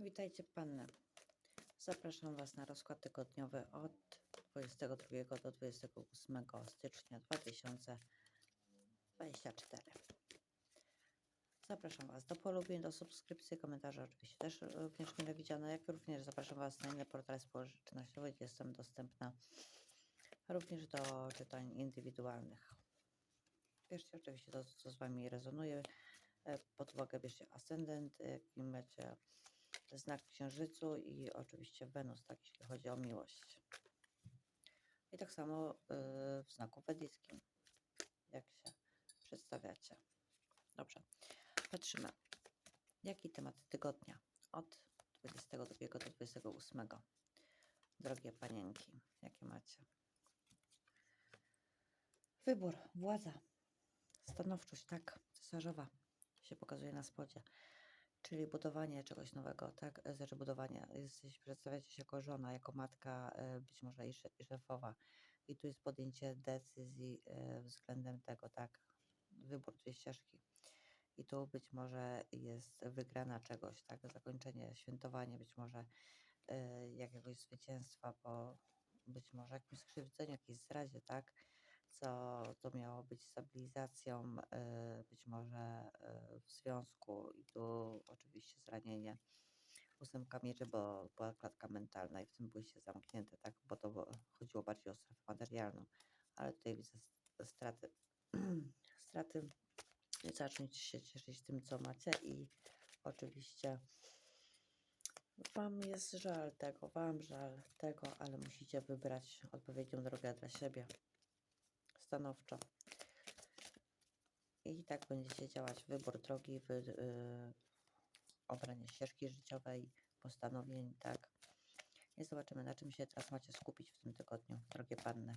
Witajcie Panny. Zapraszam Was na rozkład tygodniowy od 22 do 28 stycznia 2024. Zapraszam Was do polubień, do subskrypcji, komentarzy oczywiście też również mile widziane, jak również zapraszam Was na inne portale społecznościowe, gdzie jestem dostępna również do czytań indywidualnych. Bierzcie oczywiście to, co z Wami rezonuje. E, Pod uwagę bierzcie ascendent, jaki macie znak w księżycu i oczywiście Wenus, tak jeśli chodzi o miłość. I tak samo y, w znaku wedyjskim, jak się przedstawiacie. Dobrze, patrzymy. Jaki temat tygodnia? Od 22 do 28. Drogie panienki, jakie macie? Wybór, władza, stanowczość, tak, cesarzowa się pokazuje na spodzie czyli budowanie czegoś nowego, tak? E, Znaczy budowanie, jesteś, przedstawiacie się jako żona, jako matka, e, być może i sze- i szefowa. I tu jest podjęcie decyzji e, względem tego, tak? Wybór dwie ścieżki. I tu być może jest wygrana czegoś, tak? Zakończenie, świętowanie, być może jakiegoś zwycięstwa po być może jakimś skrzywdzeniu, jakiejś zdradzie, tak? Co to miało być stabilizacją, e, być może e, w związku i tu oczywiście zranienie ósemka mieczy, bo była klatka mentalna i w tym byłyście zamknięte, tak? Bo to chodziło bardziej o strefę materialną, ale tutaj widzę straty. straty. Zacznijcie się cieszyć tym, co macie i oczywiście Wam jest żal tego, Wam żal tego, ale musicie wybrać odpowiednią drogę dla siebie. Stanowczo. I tak będziecie działać. Wybór drogi, wy, y, obranie ścieżki życiowej, postanowień, tak. I zobaczymy, na czym się teraz macie skupić w tym tygodniu, drogie panny.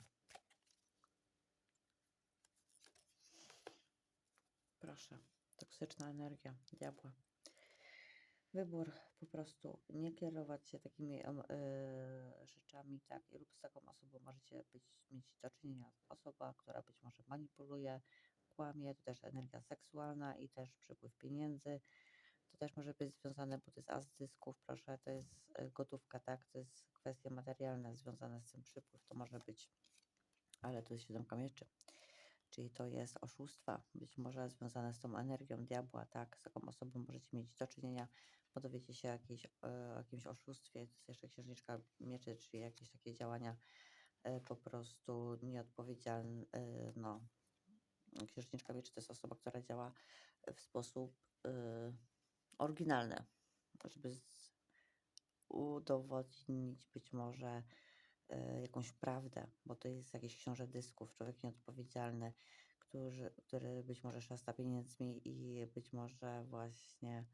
Proszę, toksyczna energia diabła. Wybór po prostu nie kierować się takimi em, y, rzeczami, tak, lub z taką osobą możecie być, mieć do czynienia. Osoba, która być może manipuluje, kłamie, to też energia seksualna i też przepływ pieniędzy. To też może być związane, bo to jest as proszę, to jest y, gotówka, tak, to jest kwestie materialne związane z tym przypływ, to może być, ale to jest siódemka mieczy. Czyli to jest oszustwa, być może związane z tą energią diabła, tak, z taką osobą możecie mieć do czynienia, dowiecie się jakieś, e, o jakimś oszustwie, to jest jeszcze księżniczka mieczy, czyli jakieś takie działania e, po prostu nieodpowiedzialne, e, no, księżniczka mieczy to jest osoba, która działa w sposób oryginalny, żeby udowodnić być może jakąś prawdę, bo to jest jakiś książę dysków, człowiek nieodpowiedzialny, który, który być może szasta pieniędzmi i być może właśnie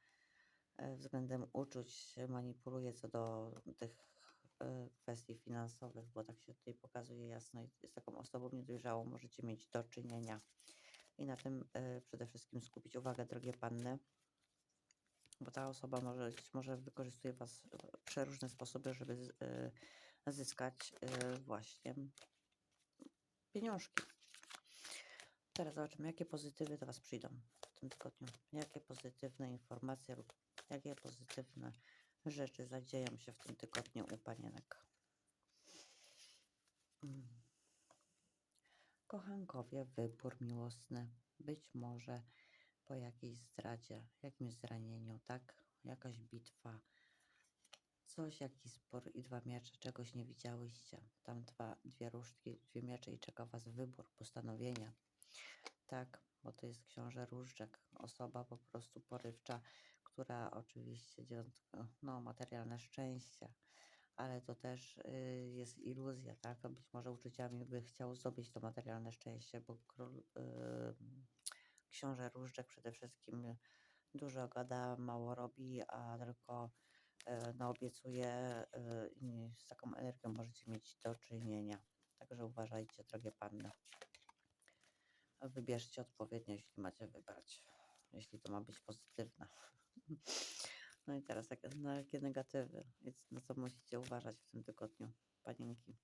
względem uczuć manipuluje co do tych e, kwestii finansowych, bo tak się tutaj pokazuje jasno i z taką osobą niedojrzałą możecie mieć do czynienia. I na tym e, przede wszystkim skupić uwagę, drogie panny, bo ta osoba może, może wykorzystuje Was w przeróżne sposoby, żeby e, zyskać e, właśnie pieniążki. Teraz zobaczymy, jakie pozytywy do Was przyjdą w tym tygodniu. Jakie pozytywne informacje lub jakie pozytywne rzeczy zadzieją się w tym tygodniu u panienek. Mm. Kochankowie, wybór miłosny. Być może po jakiejś zdradzie, jakimś zranieniu, tak? Jakaś bitwa, coś, jakiś spór i dwa miecze, czegoś nie widziałyście. Tam dwa, dwie różdżki, dwie miecze i czeka Was wybór, postanowienie. Tak, bo to jest książę różdżek, osoba po prostu porywcza, która oczywiście dziewiątko, no, materialne szczęście, ale to też y, jest iluzja, tak? Być może uczuciami by chciał zdobyć to materialne szczęście, bo król, y, książę różdżek przede wszystkim dużo gada, mało robi, a tylko y, no, obiecuje y, z taką energią możecie mieć do czynienia. Także uważajcie, drogie panny. Wybierzcie odpowiednio, jeśli macie wybrać, jeśli to ma być pozytywne. No i teraz jakie, na jakie negatywy, więc na co musicie uważać w tym tygodniu, panienki.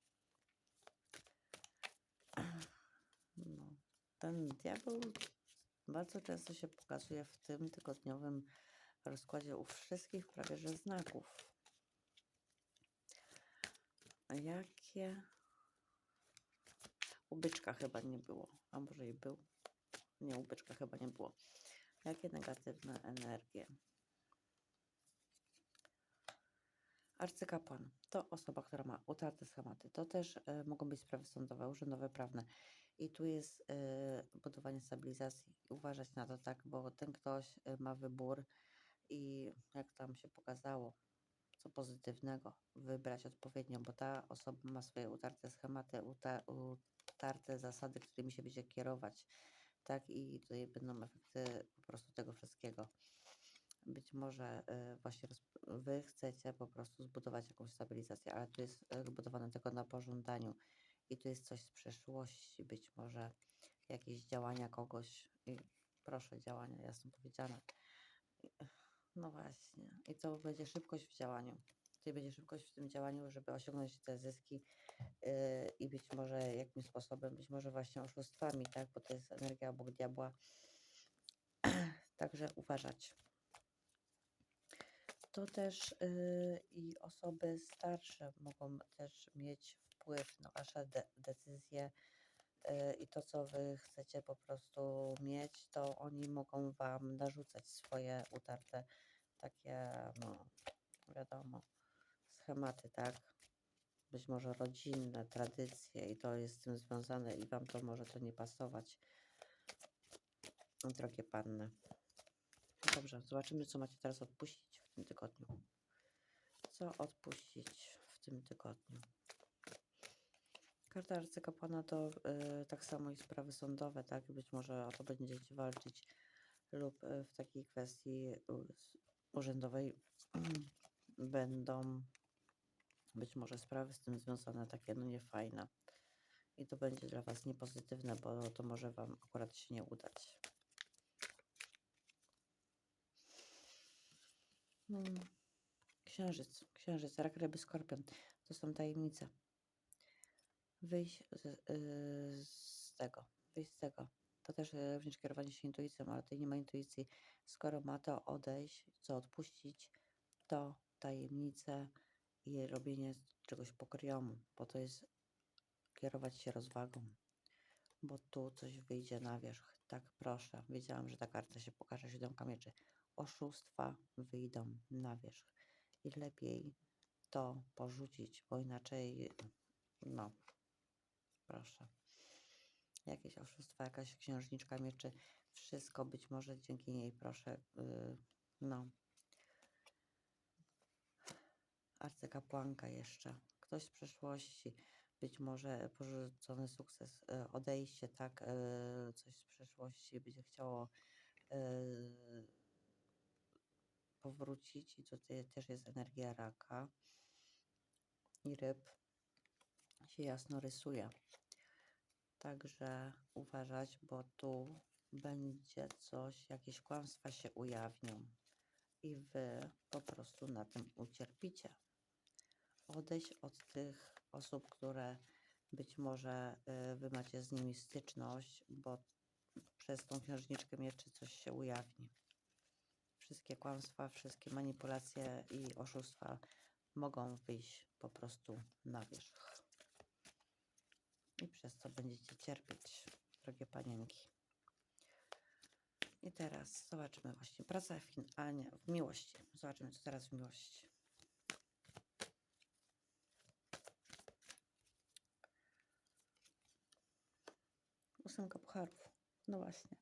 No, ten diabeł bardzo często się pokazuje w tym tygodniowym rozkładzie u wszystkich prawie że znaków. A jakie? U byczka chyba nie było, a może i był. Nie, u byczka chyba nie było. Jakie negatywne energie? Arcykapłan to osoba, która ma utarte schematy. To też e, mogą być sprawy sądowe, urzędowe, prawne. I tu jest e, budowanie stabilizacji. Uważać na to, tak, bo ten ktoś e, ma wybór i jak tam się pokazało, co pozytywnego, wybrać odpowiednio, bo ta osoba ma swoje utarte schematy, uta, utarte zasady, którymi się będzie kierować, tak, i tutaj będą efekty po prostu tego wszystkiego. Być może y, właśnie wy chcecie po prostu zbudować jakąś stabilizację, ale tu jest y, budowane tylko na pożądaniu i tu jest coś z przeszłości, być może jakieś działania kogoś i proszę działania, jasno powiedziane. No właśnie. I to będzie szybkość w działaniu. Tutaj będzie szybkość w tym działaniu, żeby osiągnąć te zyski yy, i być może jakimś sposobem, być może właśnie oszustwami, tak? Bo to jest energia obok diabła. Także uważać. To też yy, i osoby starsze mogą też mieć wpływ na Wasze de decyzje yy, i to, co Wy chcecie po prostu mieć, to oni mogą Wam narzucać swoje utarte takie, no, wiadomo, schematy, tak? Być może rodzinne, tradycje i to jest z tym związane i Wam to może to nie pasować. Drogie panny. Dobrze, zobaczymy, co macie teraz odpuścić w tym tygodniu. Co odpuścić w tym tygodniu? Karta arcykapłana to y, tak samo i sprawy sądowe, tak? Być może o to będziecie walczyć lub y, w takiej kwestii urzędowej będą być może sprawy z tym związane takie no niefajne. I to będzie dla Was niepozytywne, bo to może Wam akurat się nie udać. Hmm. Księżyc, księżyc, rak, ryby, skorpion. To są tajemnice. Wyjść z, yy, z tego, wyjść z tego. To też y, również kierowanie się intuicją, ale tutaj nie ma intuicji. Skoro ma to odejść, co odpuścić, to tajemnice i robienie czegoś pokryjomu, bo to jest kierować się rozwagą, bo tu coś wyjdzie na wierzch. Tak, proszę, wiedziałam, że ta karta się pokaże, siódemka mieczy. Oszustwa wyjdą na wierzch i lepiej to porzucić, bo inaczej, no, proszę. Jakieś oszustwa, jakaś księżniczka mieczy, wszystko być może dzięki niej, proszę, yy, no, arcykapłanka jeszcze, ktoś z przeszłości, być może porzucony sukces, e, odejście, tak, e, coś z przeszłości będzie chciało e, powrócić i tutaj też jest energia raka i ryb się jasno rysuje. Także uważać, bo tu będzie coś, jakieś kłamstwa się ujawnią i wy po prostu na tym ucierpicie odejść od tych osób, które być może y, wy macie z nimi styczność, bo przez tą księżniczkę mieczy coś się ujawni. Wszystkie kłamstwa, wszystkie manipulacje i oszustwa mogą wyjść po prostu na wierzch. I przez co będziecie cierpieć, drogie panienki. I teraz zobaczymy właśnie praca w, a nie, w miłości. Zobaczymy, co teraz w miłości. Ósemka pucharów. No właśnie.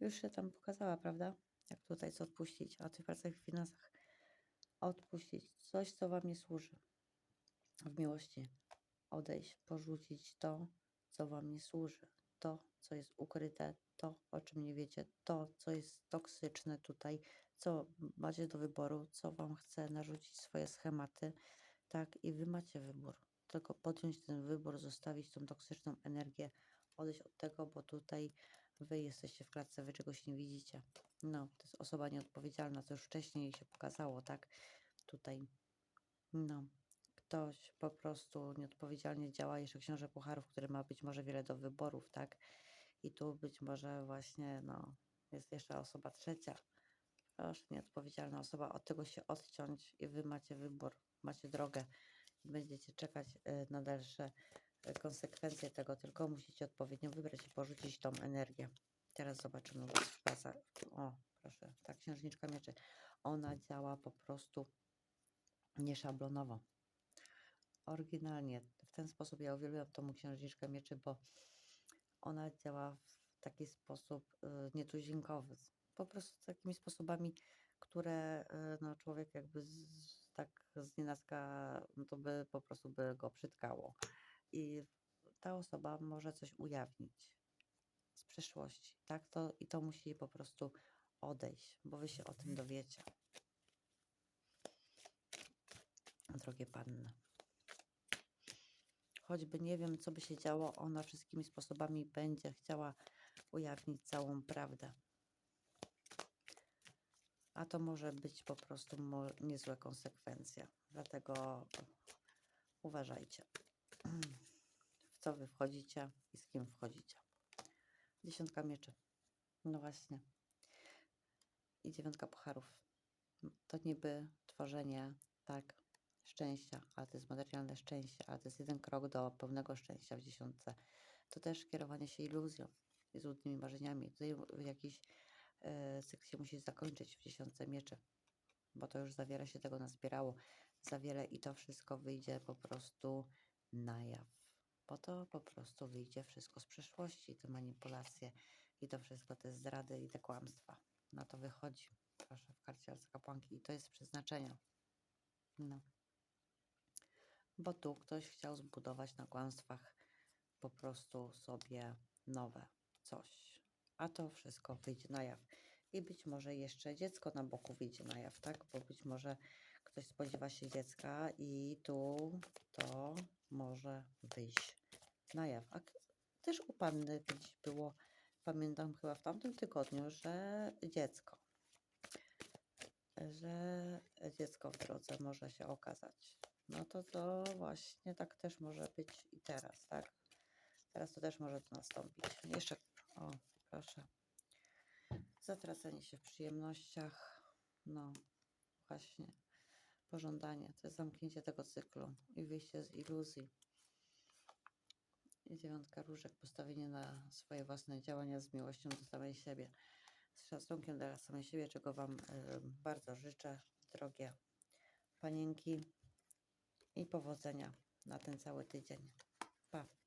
Już się tam pokazała, prawda? Jak tutaj co odpuścić, a w tych pracach w finansach odpuścić coś, co wam nie służy. W miłości odejść, porzucić to, co wam nie służy. To, co jest ukryte, to, o czym nie wiecie, to, co jest toksyczne tutaj, co macie do wyboru, co wam chce narzucić swoje schematy, tak, i wy macie wybór. Tylko podjąć ten wybór, zostawić tą toksyczną energię, odejść od tego, bo tutaj wy jesteście w klatce, wy czegoś nie widzicie. No, to jest osoba nieodpowiedzialna, co już wcześniej się pokazało, tak? Tutaj, no, ktoś po prostu nieodpowiedzialnie działa, jeszcze książę Pucharów, który ma być może wiele do wyborów, tak? I tu być może właśnie, no, jest jeszcze osoba trzecia, Proszę, nieodpowiedzialna osoba, od tego się odciąć i wy macie wybór, macie drogę. Będziecie czekać y, na dalsze konsekwencje tego, tylko musicie odpowiednio wybrać i porzucić tą energię. Teraz zobaczymy pasach. O, proszę, ta księżniczka mieczy. Ona działa po prostu nieszablonowo. Oryginalnie. W ten sposób ja uwielbiam tą księżniczkę mieczy, bo ona działa w taki sposób y, nietuzinkowy. Po prostu takimi sposobami, które y, no, człowiek jakby z, tak z nienacka, no to by po prostu by go przytkało. I ta osoba może coś ujawnić z przeszłości, tak? To, I to musi po prostu odejść, bo wy się o tym dowiecie. Drogie panny. Choćby nie wiem, co by się działo, ona wszystkimi sposobami będzie chciała ujawnić całą prawdę. A to może być po prostu niezłe konsekwencje. Dlatego uważajcie, w co wy wchodzicie i z kim wchodzicie. Dziesiątka mieczy. No właśnie. I dziewiątka pucharów. To niby tworzenie, tak, szczęścia, ale to jest materialne szczęście, ale to jest jeden krok do pełnego szczęścia w dziesiątce. To też kierowanie się iluzją i złudnymi marzeniami. Tutaj jakiś e, cykl się musi zakończyć w dziesiątce mieczy, bo to już za wiele się tego nazbierało, za wiele i to wszystko wyjdzie po prostu na jaw, bo to po prostu wyjdzie wszystko z przeszłości, te manipulacje i to wszystko, te zdrady i te kłamstwa. Na to wychodzi, proszę, w karcie arcykapłanki i to jest przeznaczenie. No. Bo tu ktoś chciał zbudować na kłamstwach po prostu sobie nowe coś. A to wszystko wyjdzie na jaw. I być może jeszcze dziecko na boku wyjdzie na jaw, tak? Bo być może ktoś spodziewa się dziecka i tu to może wyjść na jaw. A też u panny było, pamiętam chyba w tamtym tygodniu, że dziecko, że dziecko w drodze może się okazać. No to to właśnie tak też może być i teraz, tak? Teraz to też może to nastąpić. Jeszcze, o, proszę. Zatracenie się w przyjemnościach. No, właśnie. Pożądanie. To jest zamknięcie tego cyklu i wyjście z iluzji. I dziewiątka różek, postawienie na swoje własne działania z miłością do samej siebie. Z szacunkiem dla samej siebie, czego Wam y, bardzo życzę, drogie panienki. I powodzenia na ten cały tydzień. Pa.